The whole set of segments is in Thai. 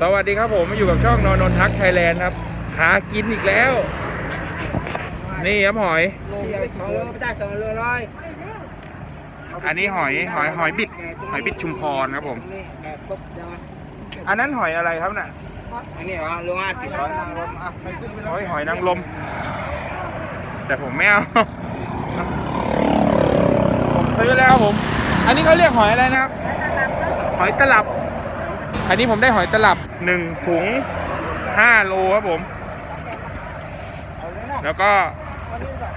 สวัสดีครับผมมาอยู่กับช่องนอนนนทักไทยแลนด์ครับหากินอีกแล้ว นี่ครับหอย สองโลไม่ได้สองโลร้อยอันนี้หอยหอยหอยบิด หอยบิดชุมพรครับผม นี่แอบปุ๊บเดี๋ยวอันนั้นหอยอะไรครับน่ะอันนี้ว่าลุงอาติดร้อยนางรมอะไปซื้อไปหอยหอยนางรมแต่ผมไม่เอาผมซื้อแล้วครับผม อันนี้เขาเรียกหอยอะไรนะครับ หอยตลับ อันนี้ผมได้หอยตลับหนึ่งถุงห้าโลครับผมเอาเลยนะแล้วก็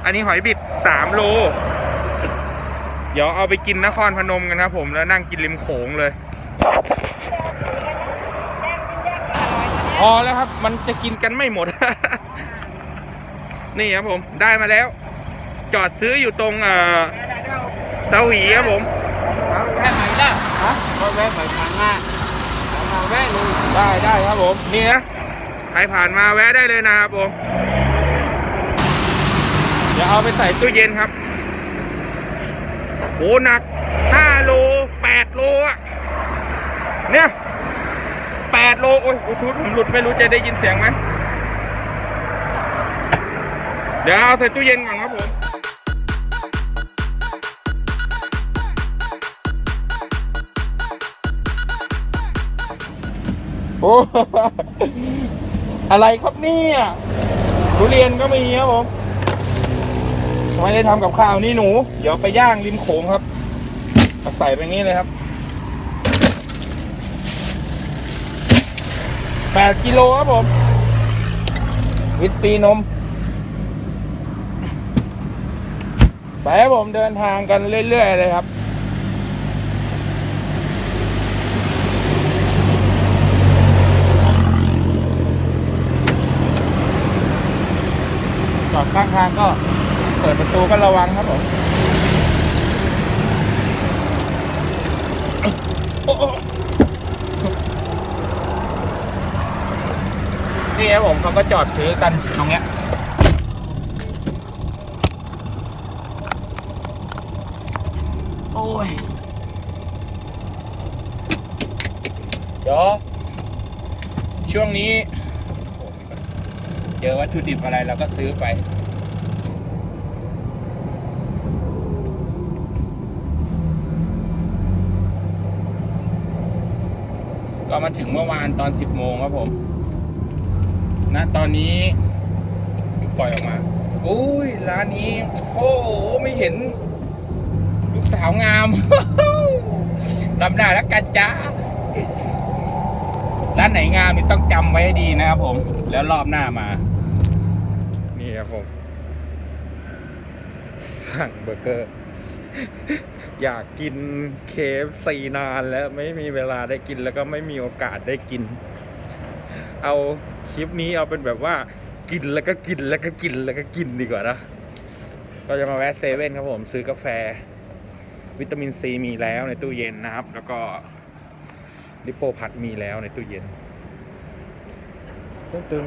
อันนี้หอยบิดสามโล เดี๋ยวเอาไปกินนครพนมกันครับผมแล้วนั่งกินริมโขงเลย พอแล้วครับ มันจะกินกันไม่หมด นี่ครับผมได้มาแล้ว จอดซื้ออยู่ตรงเอ่อเสาหวีครับผมเอาแวะใหม่ละฮะก็แวะใหม่ผ่านมาผ่าน มาแวะเลยได้ได้ครับผมนี่นะใครผ่านมาแวะได้เลยนะครับผมเดี๋ยวเอาไปใส่ตู้เย็นครับโหหนัก5โล8โลอะเนี่ย8โลโอ้ยบลูทูธผมหลุดไม่รู้จะได้ยินเสียงไหมเดี๋ยวเอาใส่ตู้เย็นก่อนครับผม โอ้อะไรครับเนี่ยทุเรียนก็มีครับผมไม่ได้ทำกับข้าวนี่หนู เดี๋ยวไปย่างริมโขงครับใส่ไปงี้เลยครับแปดกิโลครับผม วิตซีนม ไปครับผมเดินทางกันเรื่อย ๆ เลยครับ จอดข้างทางก็เปิดประตูก็ระวังครับผมโอ้โอ้นี่ครับผมเขาก็จอดซื้อกันตรงเนี้ยโอ้ยเดี๋ยวช่วงนี้ เจอวัตถุดิบอะไรเราก็ซื้อไป ก็มาถึงเมื่อวานตอน 10 โมงครับผมณตอนนี้ปล่อยออกมาอุ้ยร้านนี้ โอ้โหไม่เห็น ลูกสาวงามรับได้แล้วกันจ้าร้านไหนงามนี่ต้องจำไว้ให้ดีนะครับผม แล้วรอบหน้ามา นี่ครับผม สั่งเบอร์เกอร์ อยากกินเคฟซีนานแล้วไม่มีเวลาได้กินแล้วก็ไม่มีโอกาสได้กิน เอาคลิปนี้เอาเป็นแบบว่า กินแล้วก็กินแล้วก็กินแล้วก็กินดีกว่านะก็จะมาแวะเซเว่นครับผมซื้อกาแฟ วิตามินซีมีแล้วในตู้เย็นนะครับ แล้วก็ลิปโปพัดมีแล้วในตู้เย็นตึ้ง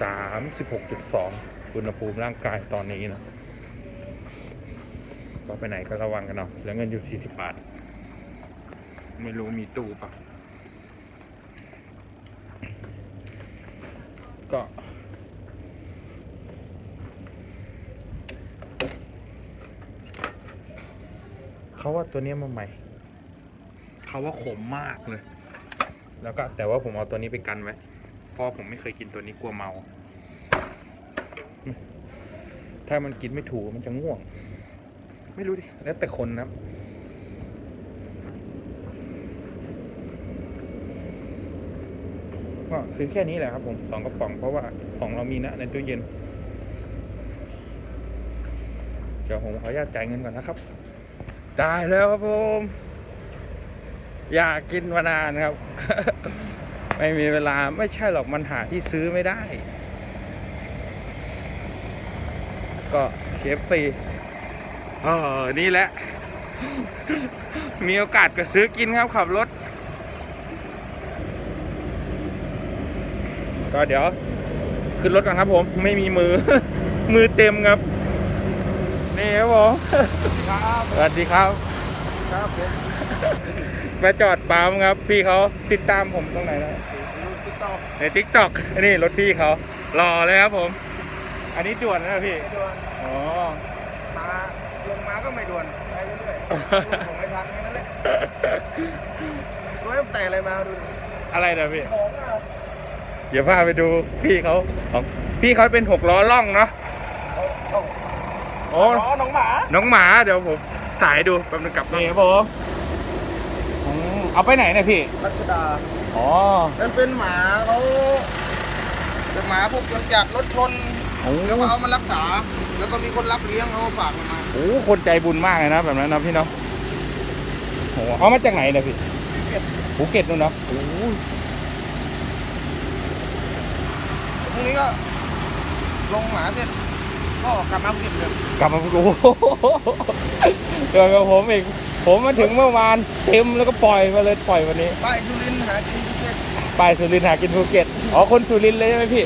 ตึงสามสิบหกจุดสองอุณหภูมิร่างกายตอนนี้นะก็ไปไหนก็ระวังกันเนาะเหลือเงินอยู่สี่สิบบาท ไม่รู้มีตู้ปะก็เขาว่าตัวเนี้ยมาใหม่ เขาว่าขมมากเลย แล้วก็แต่ว่าผมเอาตัวนี้ไปกันไว้เพราะผมไม่เคยกินตัวนี้กลัวเมา ถ้ามันกินไม่ถูกมันจะง่วง ไม่รู้ดิ แล้วแต่คนนะครับก็ซื้อแค่นี้แหละครับผมสองกระป๋องเพราะว่าของเรามีนะในตู้เย็น เดี๋ยวผมขออนุญาตจ่ายเงินก่อนนะครับ ได้แล้วครับผม อยากกินมานานครับ ไม่มีเวลาไม่ใช่หรอกมันหาที่ซื้อไม่ได้ ก็เคฟซีเออนี่แหละ มีโอกาสก็ซื้อกินครับขับรถ ก็เดี๋ยว ขึ้นรถก่อนครับผมไม่มีมือ มือเต็มครับ นี่ครับผมครับ สวัสดีครับครับผม มาจอดปั๊มครับ พี่เขาติดตามผมตรงไหนนะติ๊กต็อกในทิกตอกนี่รถพี่เขารอเลยครับผม อันนี้ด่วนนะพี่ไม่ด่วนอ๋อมาลงมาก็ไม่ด่วนไปเรื่อยๆผมไม่ทันแค่นั้นแหละรู้ไหมใส่อะไรมาดูดิอะไรนะพี่ของอะเดี๋ยวพาไปดูพี่เขาของพี่เขาเป็นหกล้อล่องเนาะเอาโอ้อ๋อน้องหมา น้องหมาเดี๋ยวผมถ่ายดูแป๊บนึงกลับนี่ครับผมอืม เอาไปไหนเนี่ยพี่ รัชดา อ๋อมันเป็นหมาเขาเป็นหมาพวกจนจัดรถชนโอ้แล้วก็เอามารักษา แล้วก็มีคนรับเลี้ยงเขาก็ฝากมันมาโหคนใจบุญมากเลยนะแบบนั้นนะพี่เนาะโอ้เอามาจากไหนเนี่ยพี่เก็บภูเก็ตนู่นเนาะโอ้ยพรุ่งนี้ก็ ลงหมาเสร็จก็กลับมาเก็บเลยกลับมาโอ้โหเกินกับผมอีก ผมมาถึงเมื่อวานเต็มแล้วก็ปล่อยมาเลยปล่อยวันนี้ไปสุรินทร์หากินที่เพชรไปสุรินทร์หากินภูเก็ตอ๋อคนสุรินทร์เลยใช่ไหมพี่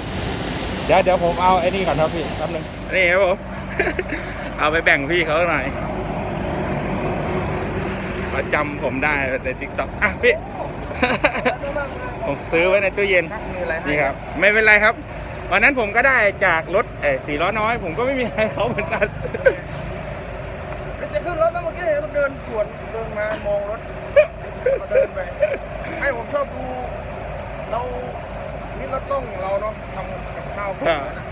เดี๋ยวเดี๋ยวผมเอาไอ้นี่ก่อนครับพี่แป๊บนึงนี่ครับผม เอาไปแบ่งพี่เขาหน่อยมาจำผมได้ในทิกต็อกอะพี่ ผมซื้อไว้ในตู้เย็น ครับมีอะไรให้นี่ครับไม่เป็นไรครับ วันนั้นผมก็ได้จากรถเออสี่ล้อน้อย ผมก็ไม่มีให้เขาเหมือนกัน จะขึ้นรถแล้วเมื่อกี้เห็นมันเดินสวนเดินมามองรถก็เดินไปให้ผมชอบดูเรานี่รถต้องเราเนาะทำกับข้าวพวกนั้นนะ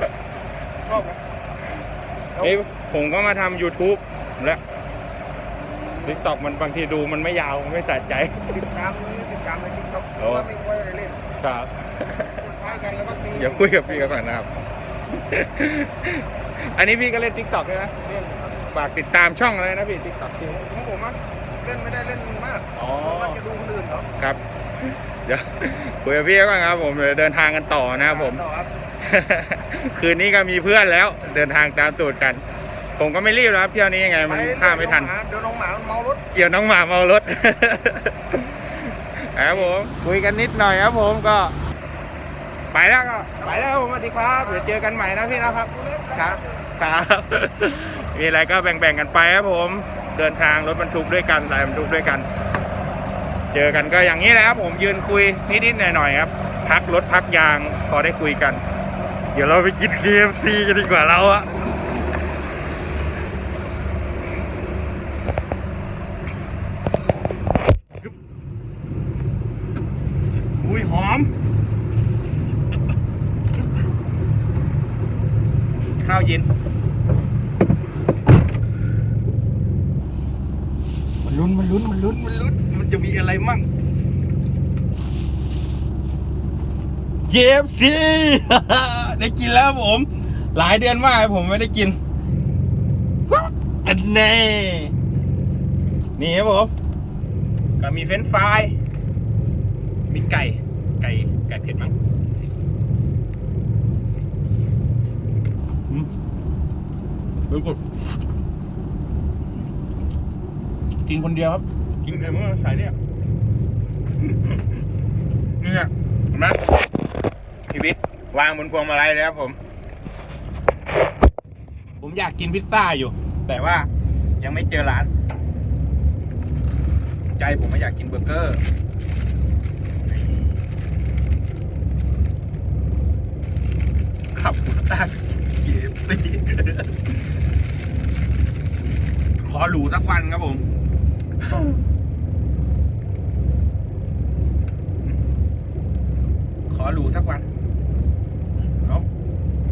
ชอบไหมแล้วนี่ผมก็มาทำ YouTube แล้วทิกตอกมันบางทีดูมันไม่ยาวมันไม่สะใจ ติดตามนี่ติดตามในทิกต็อกโอ้ว่าไม่ค่อยได้เล่นครับพากันแล้วก็มีเดี๋ยวคุยกับพี่กันก่อนนะครับ อันนี้พี่ก็เล่นทิกตอกใช่ไหม เล่นครับ ฝากติดตามช่องอะไรนะพี่ทิกตอกที่ของผมอะเล่นไม่ได้เล่นมากอ๋อเพราะว่าจะดูคนอื่นเขาครับ เดี๋ยวคุยกับพี่ก่อนครับ ผมเดี๋ยวเดินทางกันต่อนะครับผม ต่อครับ คืนนี้ก็มีเพื่อนแล้ว เดินทางตามตูดกัน ผมก็ไม่รีบแล้วครับเที่ยวนี้ยังไงมันปเรื่อยๆข้ามไม่ทัน เดี๋ยวน้องหมามันเมารถ เกี่ยวน้องหมาเมารถ ครับผมคุยกันนิดหน่อยครับผมก็ ไปแล้วก็ไปแล้วครับผมสวัสดีครับ เดี๋ยวเจอกันใหม่นะพี่นะครับ ครับครับ มีอะไรก็แบ่งๆกันไปครับผม เดินทางรถบรรทุกด้วยกันสายบรรทุกด้วยกัน เจอกันก็อย่างนี้แหละครับผมยืนคุยนิดๆหน่อยๆครับ พักรถพักยางพอได้คุยกัน เดี๋ยวเราไปกิน KFC กันดีกว่าเราอะอุ้ยหอมข้าวเย็นลุ้น มันลุ้น มันลุ้น มันลุ้น มันจะมีอะไรมั่ง เยฟซีได้กินแล้วผม หลายเดือนมากผมไม่ได้กินอันแน่นี่ครับผม ก็มีเฟรนฟรายมีไก่ ไก่ไก่เผ็ดมั้งอืมเฮ้ยกดกินคนเดียวครับ กินไอ้มื่อสายเนี่ยนี่ยเห็นไหม วิตวางบนพวงมาลัยเลยครับผม ผมอยากกินพิซซ่าอยู่ แต่ว่ายังไม่เจอร้าน ใจผมไม่อยากกินเบอร์เกอร์ขับหัวตั้งเกมตีขอหรูสักวันครับผม ขอหรูสักวัน เอา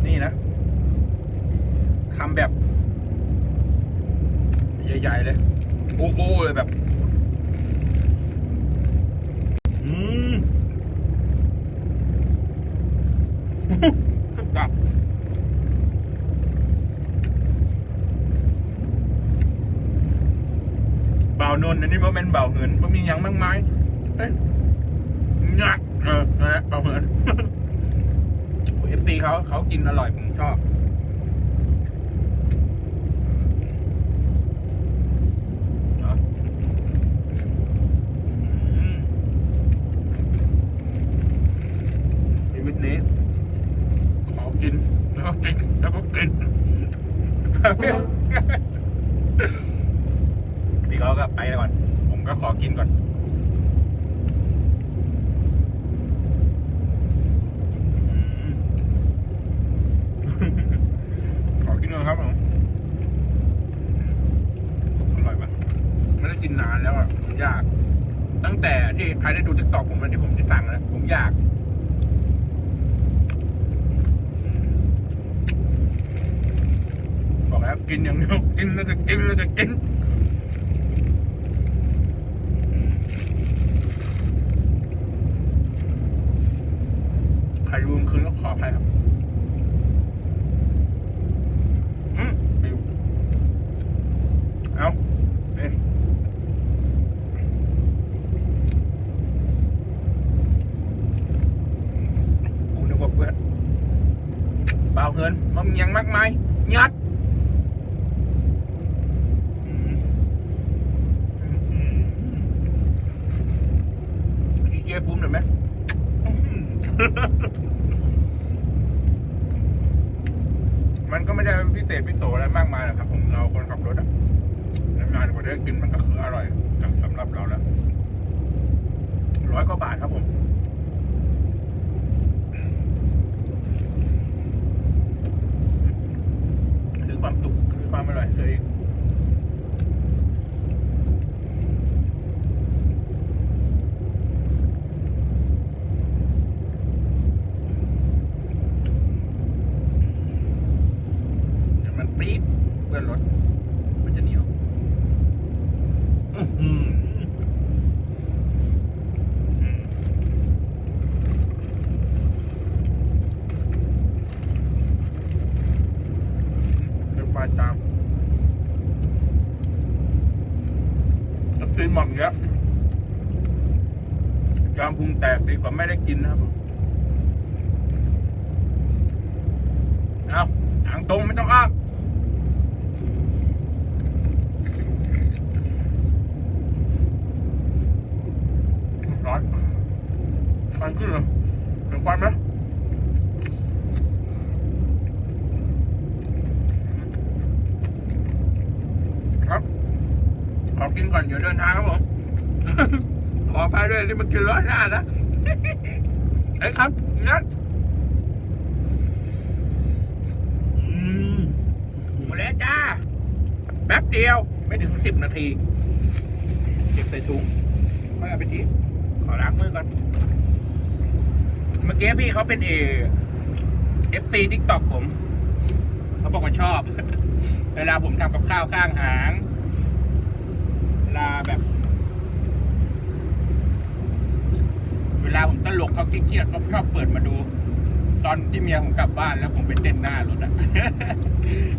นี่นะ คำแบบ ใหญ่ ๆ เลย โอ้โหเลยแบบ อืม สุดยอดเบานนอันนี้มันเป็นเบาเหินมันมีหยังมากไหมเอ้ยงักเออนะเบาเหินเอฟซีเขาเขากินอร่อยผมชอบ เอาอืมชีวิตนี้ ขอกิน แล้วก็กิน แล้วก็กิน พี่เขาก็ไปแล้วก่อน ขอกินก่อน อืม ขอกินก่อนครับผมอร่อยปะไม่ได้กินนานแล้วอะผมอยาก ตั้งแต่ ที่ใครได้ดูทิกตอกผมแล้วที่ผมจะสั่งนะผมอยาก บอกแล้วกินอย่างเดียวกินแล้วจะกินแล้วจะกิน ใครดูกลางคืนก็ขออภัยครับ อืมปิวเอาเอ๊ะกูนึกว่าเพื่อนเปล่าเฮินมันมียังมากมา ยัดดีเจปุ้มหน่อยไหมมันก็ไม่ได้พิเศษพิโสอะไรมากมายหรอกครับผมเราคนขับรถอะนานๆกว่าได้กินมันก็คืออร่อยสำหรับเราแล้วร้อยกว่าบาทครับผม คือความสุขคือความอร่อยคือเองเดี๋ยวมันปี๊ดเพื่อนรถ มันจะเหนียวอื้อหืออืมเป็นปลาจามน้ำตีนหม่อมเนี้ยจามพุงแตกดีกว่าไม่ได้กินนะครับผมเอาทางตรงไม่ต้องอ้าง ร้อนควันขึ้นเลยเห็นควันไหมครับ ขอกินก่อนเดี๋ยวเดินทางครับผม ขอไปด้วยที่มันกินร้อนหน้านะไอ้ครับงั้นอืมหมดแล้วจ้า แป๊บเดียวไม่ถึงสิบนาทีเก็บใส่ถุงค่อยเอาไปทิ้งขอล้างมือก่อน เมื่อกี้พี่เขาเป็นเอฟซีทิกตอกผม เขาบอกว่าชอบ เวลาผมทำกับข้าวข้างหาง ลาแบบ เวลาผมตลกเขาเครียดเขาชอบเปิดมาดู ตอนที่เมียผมกลับบ้านแล้วผมไปเต้นหน้ารถอะ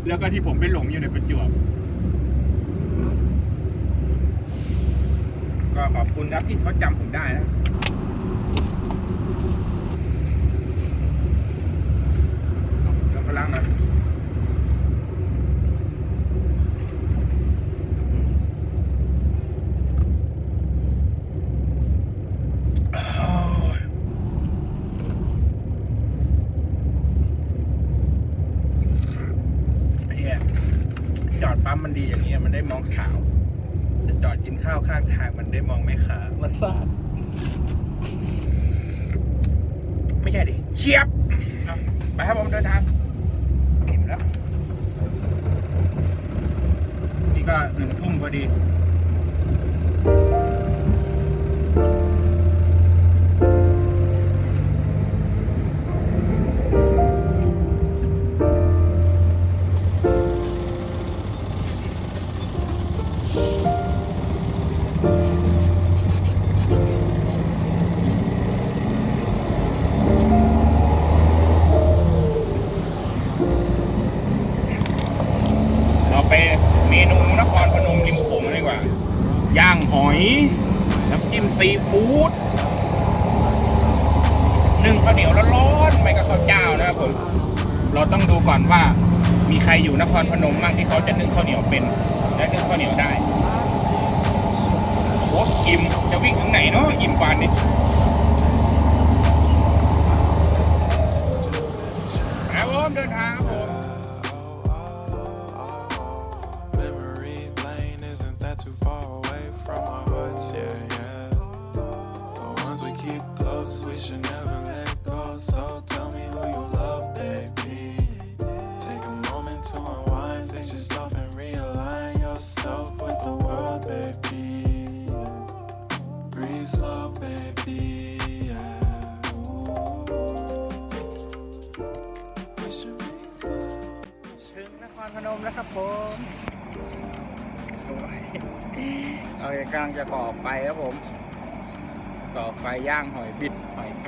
แล้วก็ที่ผมไปหลงอยู่ในประจวบก็ขอบคุณครับที่เขาจำผมได้นะ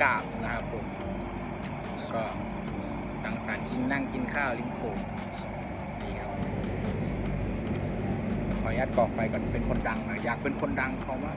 กาบนะครับผมก็สังสรรค์กินนั่งกินข้าวริมโขงนี่ครับขออนุญาตก่อไฟก่อนเป็นคนดังนะอยากเป็นคนดังเขามาก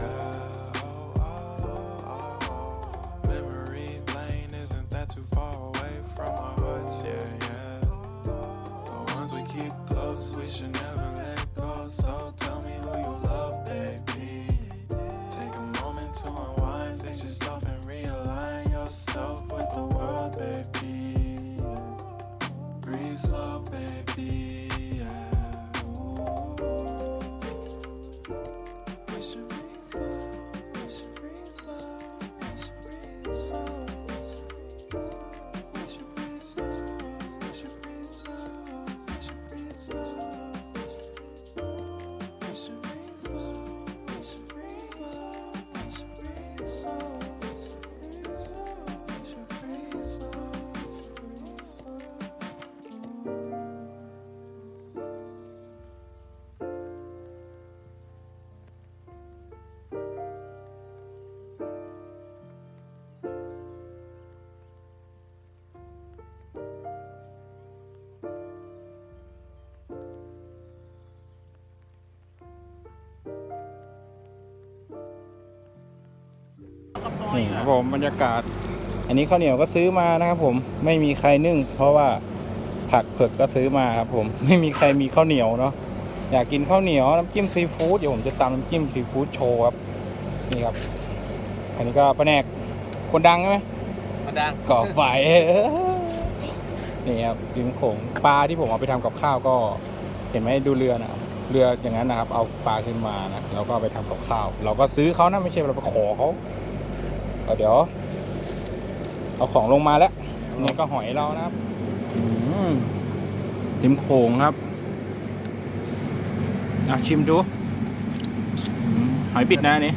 Too far away from our hearts, yeah, yeah. The ones we keep close, we should never let go. So tell me who you love, baby. Take a moment to unwind, fix yourself and realign yourself with the world, baby. Breathe slow, baby. นี่ครับผมบรรยากาศ อันนี้ข้าวเหนียวก็ซื้อมานะครับผมไม่มีใครนึ่ง เพราะว่าผักเผือกก็ซื้อมาครับผมไม่มีใครมีข้าวเหนียวเนาะอยากกินข้าวเหนียวน้ำจิ้มซีฟู้ดเดี๋ยวผมจะตำน้ำจิ้มซีฟู้ดโชว์ครับนี่ครับ อันนี้ก็ป้าแนกคนดังใช่ไหมมาดังก่อไฟนี่ครับริมโขงปลาที่ผมเอาไปทำกับข้าวก็เห็นไหมดูเรือนะเรืออย่างนั้นนะครับ เอาปลาขึ้นมานะแล้วก็เอาไปทำกับข้าว เราก็ซื้อเขานะไม่ใช่เราไปขอเขา ก็เดี๋ยว เอาของลงมาแล้วนี่ก็หอยเรานะครับอืมริมโขงครับอะชิมดูอืมหอยปิดนะอันนี่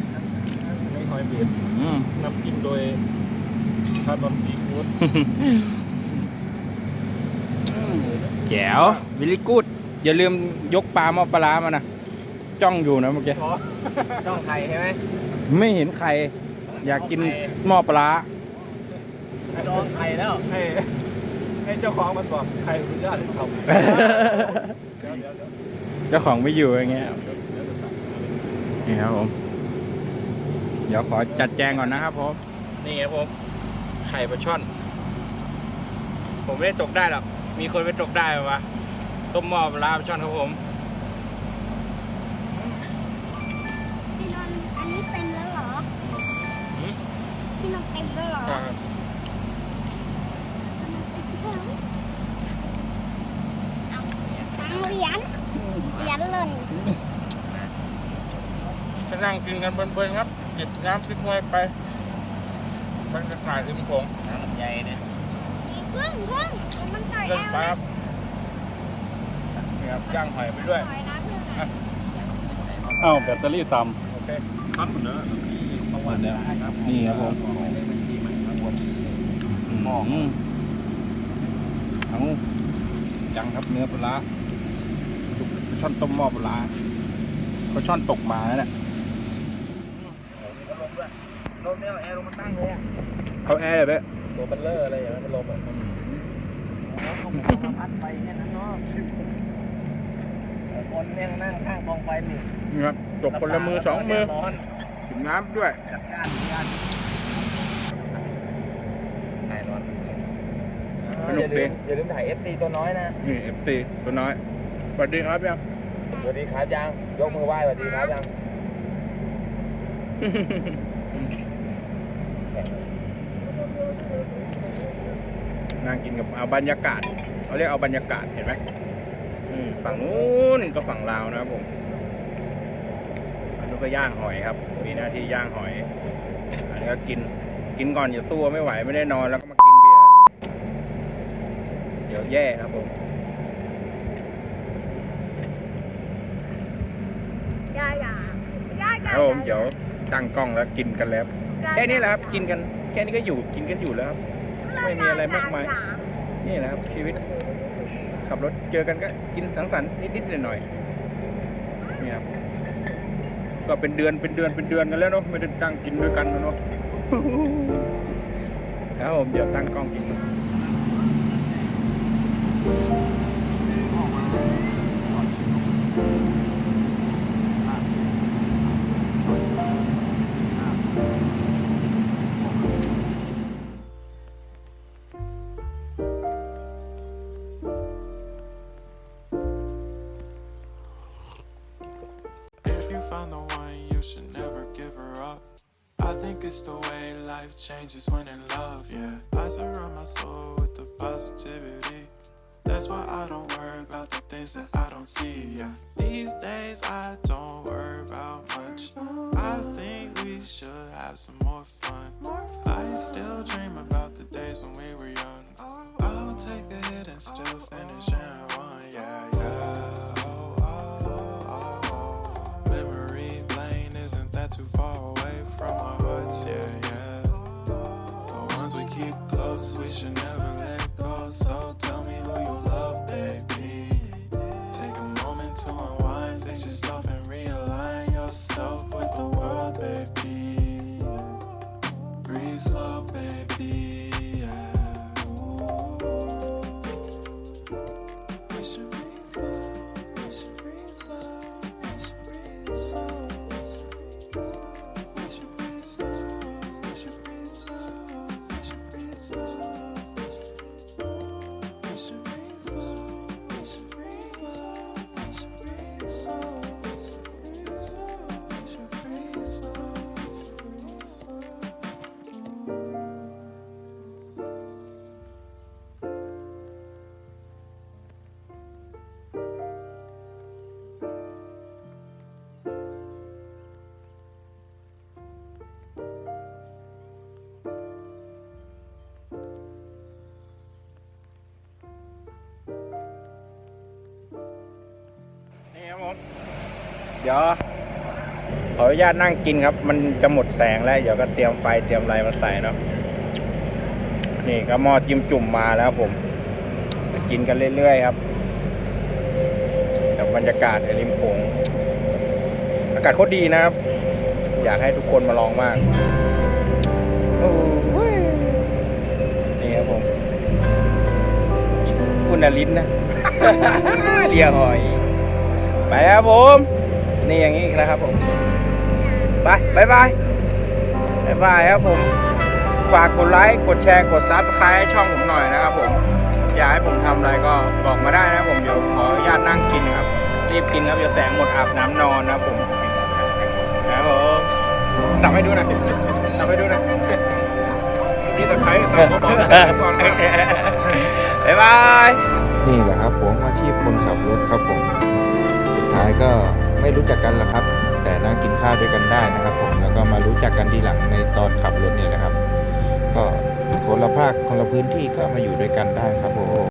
ไม่หอยเบียดอืมน้ำจิ้มโดยคาร์บอนซีฟู้ดแจ๋ววิลลี่กูดอย่าลืมยกปลามาปลาร้ามานะจ้องอยู่นะเมื่อกี้ช่องไทยใช่ไหมไม่เห็นใคร อยากกินหม้อปลาร้าช่องไทยแล้วให้ให้เจ้าของมันบอกใครอนุญาตให้ทำเดี๋ยวเดี๋ยวเดี๋ยวเจ้าของไม่อยู่อย่างเงี้ยเดี๋ยวเดี๋ยวจะสั่งมาเลยนี่ครับผมเดี๋ยวขอจัดแจงก่อนนะครับผมนี่ครับผมไข่ปลาช่อน ผมไม่ได้ตกได้หรอกมีคนไปตกได้ปะวะต้มหม้อปลาร้าปลาช่อนครับผม นนท์เต็มแล้วเหรออ่าตังเหรียญเหรียญหล่นจะนั่งกินกันเพลินๆครับจิบน้ำพริกไว้ไปบรรยากาศริมโขงน้ำใหญ่เนี่ยเครื่องเครื่องมันต่อยเล่นแอลไปครับนี่ครับย่างหอยไปด้วยต่อยนะเพื่อนนะอ้าวแบตเตอรี่ต่โอเคำพักเนอะอวันเดียวครับนี่ครับผม หม้ออืมเอาจังครับเนื้อปลาร้าช่อนต้มหม้อปลาร้าเขาช่อนตกมาแล้วเนี่ยรถเนี่ยแอร์ลงมาตั้งเลยอะเอาแอร์เลยตัวเบลเลอร์อะไรอย่างเงี้ยเป็นลมอะพัดไปแค่นั้นเนาะคนเนี่ยนั่งข้างกองไฟนี่นี่ครับจบคนละมือสองมือร้อนถึงน้ำด้วยจัดการจัดการถ่ายร้อน ส นุกดี อย่าลืมถ่าย FC ตัวน้อยนะ นี่เอฟตีตัวน้อยสวัสดีครับยัง สวัสดีครับยัง ยกมือไหว้สวัสดีครับยังนั่งกินกับเอาบรรยากาศเขาเรียกเอาบรรยากาศเห็นไหมอืมฝั่งนู้นก็ฝั่งลาวนะครับผมอันนู้นก็ย่างหอยครับ มีหน้าที่ย่างหอย อันนี้ก็กินกินก่อนอย่าสู้ไม่ไหวไม่ได้นอนแล้วก็มากินเบียร์เดี๋ยว แย่ครับผมย่าย่าย่าคย่ารับผมเดี๋ยวตั้งกล้องแล้วกินกันแล้ว แค่นี้แหละครับกินกันแค่นี้ก็อยู่กินกันอยู่แล้วครับ ไม่มีอะไรมากมาย นี่แหละครับชีวิต ขับรถเจอกันก็กินสังสรรค์นิดๆหน่อยๆนี่ครับก็เป็นเดือนเป็นเดือนเป็นเดือนกันแล้วเนาะไม่ได้ตั้งกินด้วยกันแล้วเนาะครับผมเดี๋ยวตั้งกล้องกิน changes when in love, should never เดี๋ยวขออนุญาตนั่งกินครับ มันจะหมดแสงแล้ว เดี๋ยวก็เตรียมไฟเตรียมอะไรมาใส่เนาะนี่ก็หม้อจิ้มจุ่มมาแล้วผมกินกันเรื่อยๆครับกับบรรยากาศในริมโขงอากาศโคตรดีนะครับ อยากให้ทุกคนมาลองมากนี่ครับผมคุณนลินนะเรียหอย ไปครับผม นี่อย่างนี้อีกแล้วครับผมไปบายบายบายบายครับผม ฝากกดไลค์ กดแชร์ กดซับสไครต์ให้ช่องผมหน่อยนะครับผม อยากให้ผมทำอะไรก็บอกมาได้นะผมเดี๋ยวขออนุญาตนั่งกินครับ รีบกินครับเดี๋ยวแสงหมดอาบน้ำนอนนะครับผมครับผมสับให้ดูหน่อยสับให้ดูหน่อยนี่ตะไคร้สับก็บอกก่อนครับายบาย นี่แหละครับผมอาชีพคนขับรถครับผม สุดท้ายก็ ไม่รู้จักกันหรอกครับ แต่นั่งกินข้าวด้วยกันได้นะครับผมแล้วก็มารู้จักกันทีหลังในตอนขับรถเนี่ยแหละครับ ก็คนละภาคคนละพื้นที่ก็มาอยู่ด้วยกันได้ครับผม